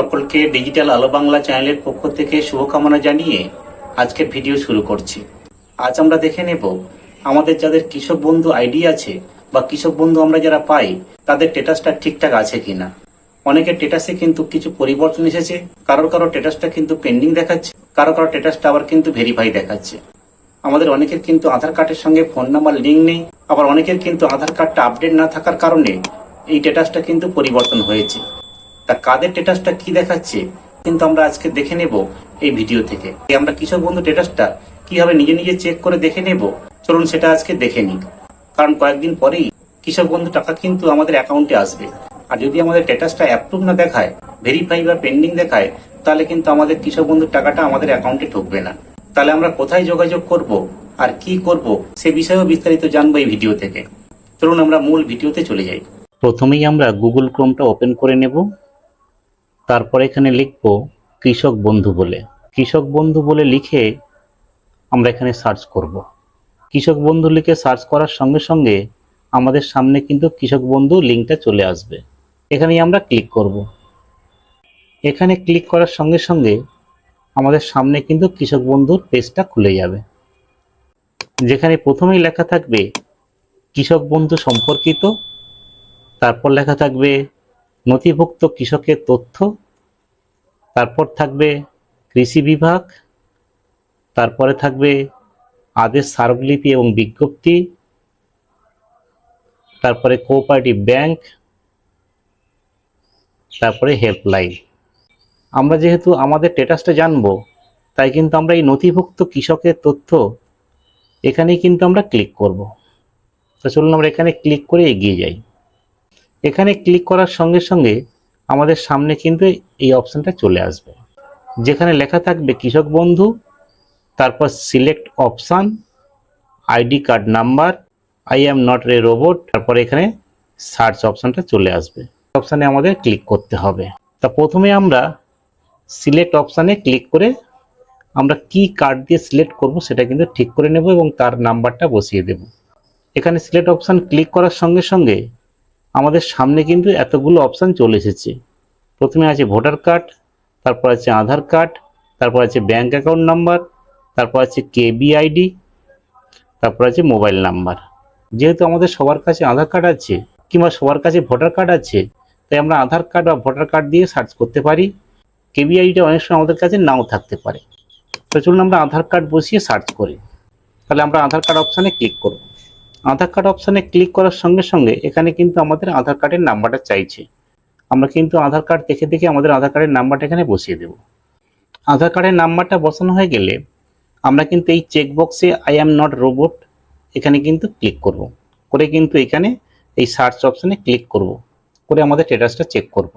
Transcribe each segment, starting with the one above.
সকলকে ডিজিটাল আলো বাংলা চ্যানেলের পক্ষ থেকে শুভকামনা জানিয়ে আজকের ভিডিও শুরু করছি। আজ আমরা দেখে নেব আমাদের যাদের কৃষক বন্ধু আইডি আছে বা কৃষক বন্ধু আমরা যারা পাই, তাদের স্টেটাসটা ঠিকঠাক আছে কিনা। অনেকের স্টেটাসে কিন্তু কিছু পরিবর্তন এসেছে, কারোর কারও স্টেটাসটা কিন্তু পেন্ডিং দেখাচ্ছে, কারও কারও স্টেটাসটা আবার কিন্তু ভেরিফাই দেখাচ্ছে। আমাদের অনেকের কিন্তু আধার কার্ডের সঙ্গে ফোন নাম্বার লিঙ্ক নেই, আবার অনেকের কিন্তু আধার কার্ডটা আপডেট না থাকার কারণে এই স্টেটাসটা কিন্তু পরিবর্তন হয়েছে। তা কাদের স্টেটাসটা কি দেখাচ্ছে, কিন্তু আমরা আজকে দেখে নেব এই ভিডিও থেকে। আমরা কৃষক বন্ধু স্টেটাসটা কীভাবে নিজে নিজে চেক করে দেখে নেব, চলুন সেটা আজকে দেখে নিই। কারণ কয়েকদিন পরেই কৃষক বন্ধু টাকা কিন্তু আমাদের অ্যাকাউন্টে আসবে। আর যদি আমাদের স্টেটাসটা অ্যাপ্রুভ না দেখায় ভেরিফাই বা পেন্ডিং দেখায়, তাহলে কিন্তু আমাদের কৃষক বন্ধুর টাকাটা আমাদের অ্যাকাউন্টে ঢুকবে না। তাহলে আমরা কোথায় যোগাযোগ করব আর কি করব, সে বিষয়েও বিস্তারিত জানব এই ভিডিও থেকে। চলুন আমরা মূল ভিডিওতে চলে যাই। প্রথমেই আমরা গুগল ক্রোমটা ওপেন করে নেব। তারপর এখানে লিখব কৃষক বন্ধু বলে। কৃষক বন্ধু বলে লিখে আমরা এখানে সার্চ করব। কৃষক বন্ধু লিখে সার্চ করার সঙ্গে সঙ্গে আমাদের সামনে কিন্তু কৃষক বন্ধু লিঙ্কটা চলে আসবে। এখানেই আমরা ক্লিক করব। এখানে ক্লিক করার সঙ্গে সঙ্গে আমাদের সামনে কিন্তু কৃষক বন্ধুর পেজটা খুলে যাবে। যেখানে প্রথমেই লেখা থাকবে কৃষক বন্ধু সম্পর্কিত, তারপর লেখা থাকবে নথিভুক্ত কৃষকের তথ্য, তারপর থাকবে কৃষি বিভাগ, তারপরে থাকবে আদেশ স্মারকলিপি এবং বিজ্ঞপ্তি, তারপরে কোঅপারেটিভ ব্যাংক, তারপরে হেল্পলাইন। আমরা যেহেতু আমাদের স্টেটাসটা জানব, তাই কিন্তু আমরা এই নথিভুক্ত কৃষকের তথ্য এখানেই কিন্তু আমরা ক্লিক করব। তো চলুন আমরা এখানে ক্লিক করে এগিয়ে যাই। এখানে ক্লিক করার সঙ্গে সঙ্গে আমাদের সামনে কিন্তু এই অপশানটা চলে আসবে। যেখানে লেখা থাকবে কৃষক বন্ধু, তারপর select option ID card number I am not a robot তারপরে এখানে সার্চ অপশানটা চলে আসবে। অপশানে আমাদের ক্লিক করতে হবে। তা প্রথমে আমরা সিলেক্ট অপশানে ক্লিক করে আমরা কি কার্ড দিয়ে সিলেক্ট করব সেটা কিন্তু ঠিক করে নেব এবং তার নাম্বারটা বসিয়ে দেব। এখানে সিলেক্ট অপশান ক্লিক করার সঙ্গে সঙ্গে আমাদের সামনে কিন্তু এতগুলো অপশান চলে এসেছে। প্রথমে আছে ভোটার কার্ড তারপর আছে আধার কার্ড তারপর আছে ব্যাঙ্ক অ্যাকাউন্ট নাম্বার তারপর আছে কেবিআইডি তারপর আছে মোবাইল নাম্বার যেহেতু আমাদের সবার কাছে আধার কার্ড আছে, কিংবা সবার কাছে ভোটার কার্ড আছে, তাই আমরা আধার কার্ড বা ভোটার কার্ড দিয়ে সার্চ করতে পারি। কেবিআইডিটা অনেক সময় আমাদের কাছে নাও থাকতে পারে। তো চলুন আমরা আধার কার্ড বসিয়ে সার্চ করি। তাহলে আমরা আধার কার্ড অপশানে ক্লিক করব। আধার কার্ড অপশানে ক্লিক করার সঙ্গে সঙ্গে এখানে কিন্তু আমাদের আধার কার্ডের নাম্বারটা চাইছে। আমরা কিন্তু আধার কার্ড দেখে দেখে আমাদের আধার কার্ডের নাম্বারটা এখানে বসিয়ে দেব। আধার কার্ডের নাম্বারটা বসানো হয়ে গেলে আমরা কিন্তু এই চেকবক্সে আই অ্যাম নট রোবট এখানে কিন্তু ক্লিক করব। করে কিন্তু এখানে এই সার্চ অপশানে ক্লিক করব। করে আমাদের স্ট্যাটাসটা চেক করব।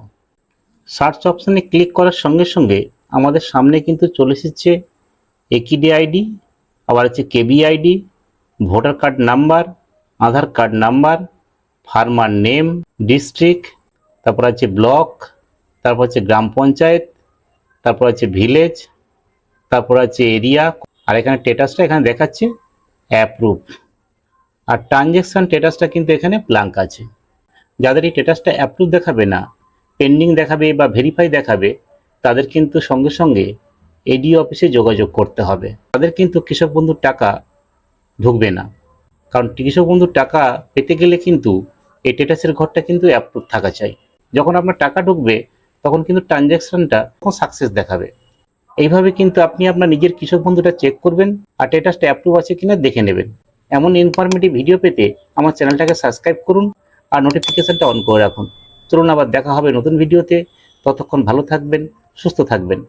সার্চ অপশানে ক্লিক করার সঙ্গে সঙ্গে আমাদের সামনে কিন্তু চলে এসেছে একিডি আইডি আবার হচ্ছে KB ID voter card number, Aadhaar card number, farmer name, district, তারপর আছে ব্লক, তারপর হচ্ছে গ্রাম পঞ্চায়েত, তারপর আছে ভিলেজ, তারপর আছে এরিয়া, আর এখানে স্টেটাসটা এখানে দেখাচ্ছে অ্যাপ্রুভ আর ট্রানজ্যাকশান স্টেটাসটা কিন্তু এখানে ব্ল্যাঙ্ক আছে। যাদের এই স্টেটাসটা অ্যাপ্রুভ দেখাবে না পেন্ডিং দেখাবে বা ভেরিফাই দেখাবে, তাদের কিন্তু সঙ্গে সঙ্গে এডি অফিসে যোগাযোগ করতে হবে। তাদের কিন্তু কৃষক বন্ধুর টাকা ঢুকবে না। কারণ কৃষক বন্ধুর টাকা পেতে গেলে কিন্তু এই স্টেটাসের ঘরটা কিন্তু অ্যাপ্রুভ থাকা চাই। যখন আপনার টাকা ঢুকবে, তখন কিন্তু ট্রানজ্যাকশনটা সাকসেস দেখাবে। এইভাবে কিন্তু আপনি আপনার নিজের কৃষক বন্ধুটা চেক করবেন আর স্টেটাসটা অ্যাপ্রুভ আছে কিনা দেখে নেবেন। এমন ইনফরমেটিভ ভিডিও পেতে আমার চ্যানেলটাকে সাবস্ক্রাইব করুন আর নোটিফিকেশনটা অন করে রাখুন। চলুন আবার দেখা হবে নতুন ভিডিওতে ততক্ষণ ভালো থাকবেন, সুস্থ থাকবেন।